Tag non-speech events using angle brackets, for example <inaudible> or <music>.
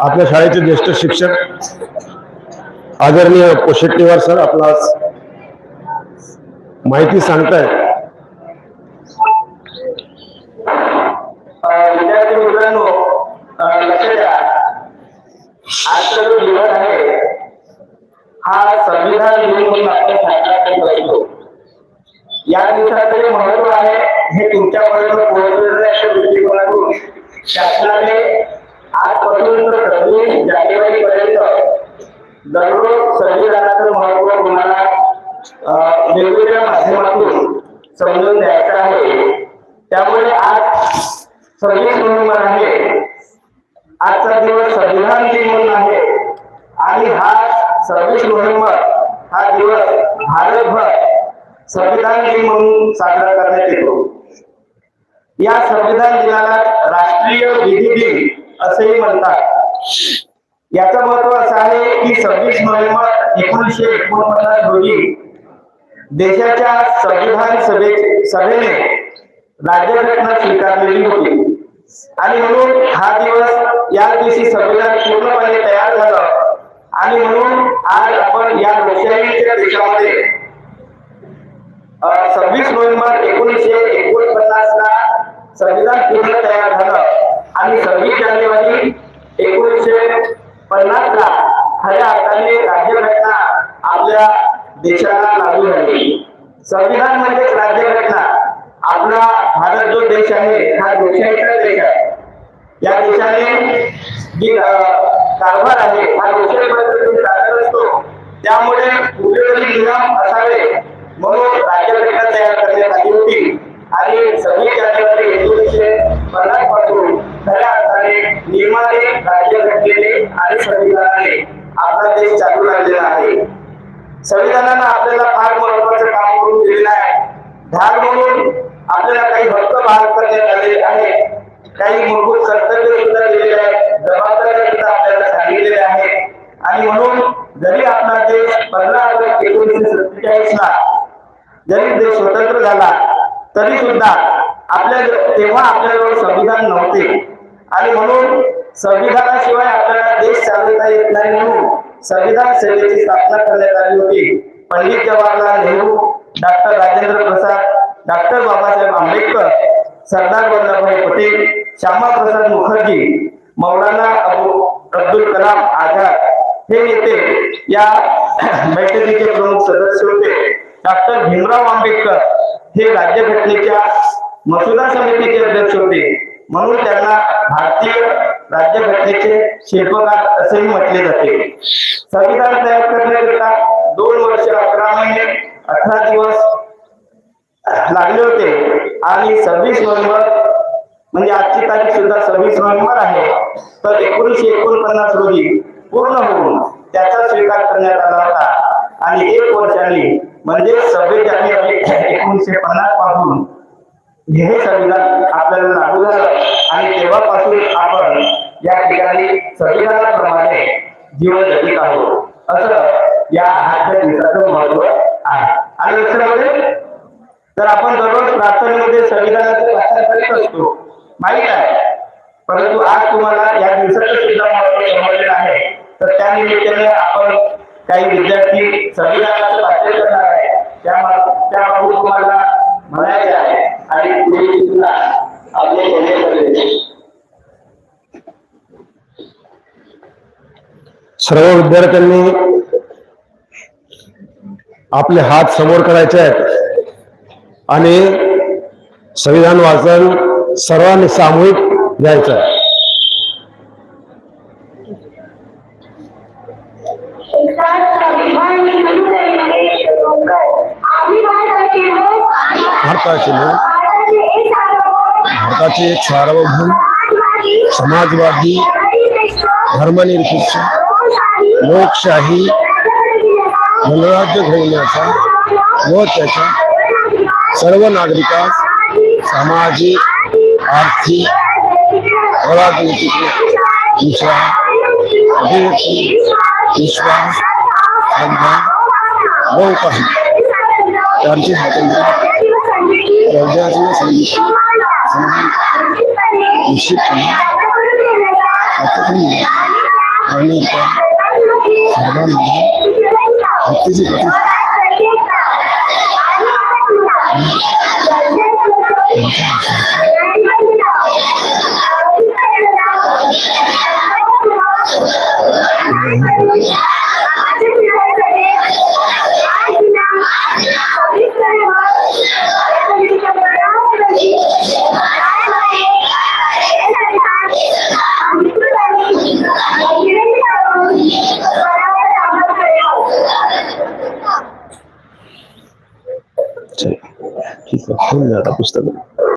आपल्या शाळेचे ज्येष्ठ शिक्षक आदरणीय पोशेट्टीवार सर आपला माहिती सांगतायत. विद्यार्थी मित्रांनो लक्ष द्या. आजचा जो दिवस आहे हा संविधान दिन म्हणून आपण साजरा करत असतो. या दिवसाचं जे महत्त्व आहे हे तुमच्यापर्यंत पोहोचवण्याच्या दृष्टिकोनातून शासनाने आजपासून तर सव्वीस जानेवारी पर्यंत दररोज संविधानाचं महत्त्व तुम्हाला वेगवेगळ्या माध्यमातून समजून द्यायचं आहे. त्यामुळे आज सव्वीस नोव्हेंबर आहे. आजचा दिवस संविधान दिन म्हणून आहे. आणि हा सव्वीस नोव्हेंबर हा दिवस भारतभर संविधान दिन म्हणून साजरा करण्यात येतो. या संविधान दिनाला राष्ट्रीय विधी दिन असेही म्हणतात. याचं महत्त्व असं आहे की सव्वीस नोव्हेंबर एकोणीसशे एकोणपन्नास रोजी देशाच्या संविधान सभे सभेने राज्यघटना स्वीकारलेली होती. आणि म्हणून हा दिवस या दिवशी संविधान पूर्णपणे तयार झालं. आणि म्हणून आज आपण या लोकशाहीच्या देशामध्ये सव्वीस नोव्हेंबर एकोणीसशे एकोणपन्नास ला संविधान पूर्ण तयार झालं. आणि सव्वीस पन्नास ला खऱ्या अर्थाने राज्यघटना आपल्या देशाला लागू झाली. संविधान म्हणजे राज्यघटना आपला भारत जो देश आहे हा लोकशाहीचा देश आहे. या देशाने जी कारभार आहे हा लोकशाही पद्धतीने चालत असतो त्यामुळे उपयोगी नियम असावे म्हणून राज्यघटना तयार करण्यात आली होती. आणि सव्वीस जानेवारी एकोणीसशे पन्नास आणि संविधानाने आपला देश चालू लागलेला आहे. संविधानानं आपल्याला फार महत्वाचं काम करून दिलेलं आहे. ढाल म्हणून आपल्याला काही हक्क बहाल करण्यात आलेले आहे काही मूलभूत कर्तव्य सुद्धा दिलेले आहेत. जबाबदाऱ्या सुद्धा आपल्याला सांगितलेल्या आहेत. आणि म्हणून जरी आपला देश पंधरा ऑगस्ट एकोणीसशे सत्तेचाळीस ला जरी देश स्वतंत्र झाला तरी सुद्धा आपल्या तेव्हा आपल्याजवळ संविधान नव्हते. आणि म्हणून संविधानाशिवाय आपल्याला देश चालवता येत नाही म्हणून संविधान सेवेची स्थापना करण्यात आली होती. पंडित जवाहरलाल नेहरू डॉक्टर राजेंद्र प्रसाद डॉक्टर बाबासाहेब आंबेडकर सरदार वल्लभभाई पटेल श्यामा प्रसाद मुखर्जी मौलाना अबू अब्दुल कलाम आझाद हे नेते या <clears throat> बैठकीचे प्रमुख सदस्य होते. डॉक्टर भीमराव आंबेडकर हे राज्यघटनेच्या मसुदा समितीचे अध्यक्ष होते. म्हणून त्यांना भारतीय राज्यघटनेचे शिल्पकार असेही म्हटले जाते. संविधान तयार करण्याकरिता दोन वर्ष अकरा महिने अठरा दिवस लागले होते. आणि सव्वीस नोव्हेंबर म्हणजे आजची तारीख सुद्धा सव्वीस नोव्हेंबर आहे. तर एकोणीसशे एकोणपन्नास रोजी पूर्ण होऊन त्याचा स्वीकार करण्यात आला होता. आणि एक वर्षांनी म्हणजे सव्वीस जानेवारी एकोणीसशे पन्नासपासून हे संविधान आपल्याला लागू झालं आणि तेव्हापासून आपण या ठिकाणी संविधानाप्रमाणे जीवन जगत आहोत. असं या आजच्या दिवसाचं महत्त्व आहे. आणि लक्षामध्ये तर आपण दररोज प्रार्थनेमध्ये संविधानाचं वाचन करीत असतो माहीत आहे. परंतु आज तुम्हाला या दिवसाचं सुद्धा महत्त्व समजलेलं आहे. तर त्या निमित्ताने आपण काही विद्यार्थी संविधानाचं वाचन करणार आहे त्या त्याबाबत तुम्हाला म्हणायचे आहे सर्व विद्यार्थ्यांनी आपले हात समोर करायचे आहेत. आणि संविधान वाचन सर्वांनी सामूहिक घ्यायचं आहे. भारताचे लोक एक सार्वभौम समाजवादी धर्मनिरपेक्ष लोकशाही गणराज्य घडवण्याचा व त्याच्या सर्व नागरिकास सामाजिक आर्थिक राजनीतिक विश्वास अभिव्यक्ती विश्वास श्रद्धा त्यांचे समान निश्चितपणे आणि सर्वांना हत्तीची ठीक आहे he fulfilled that pustalam.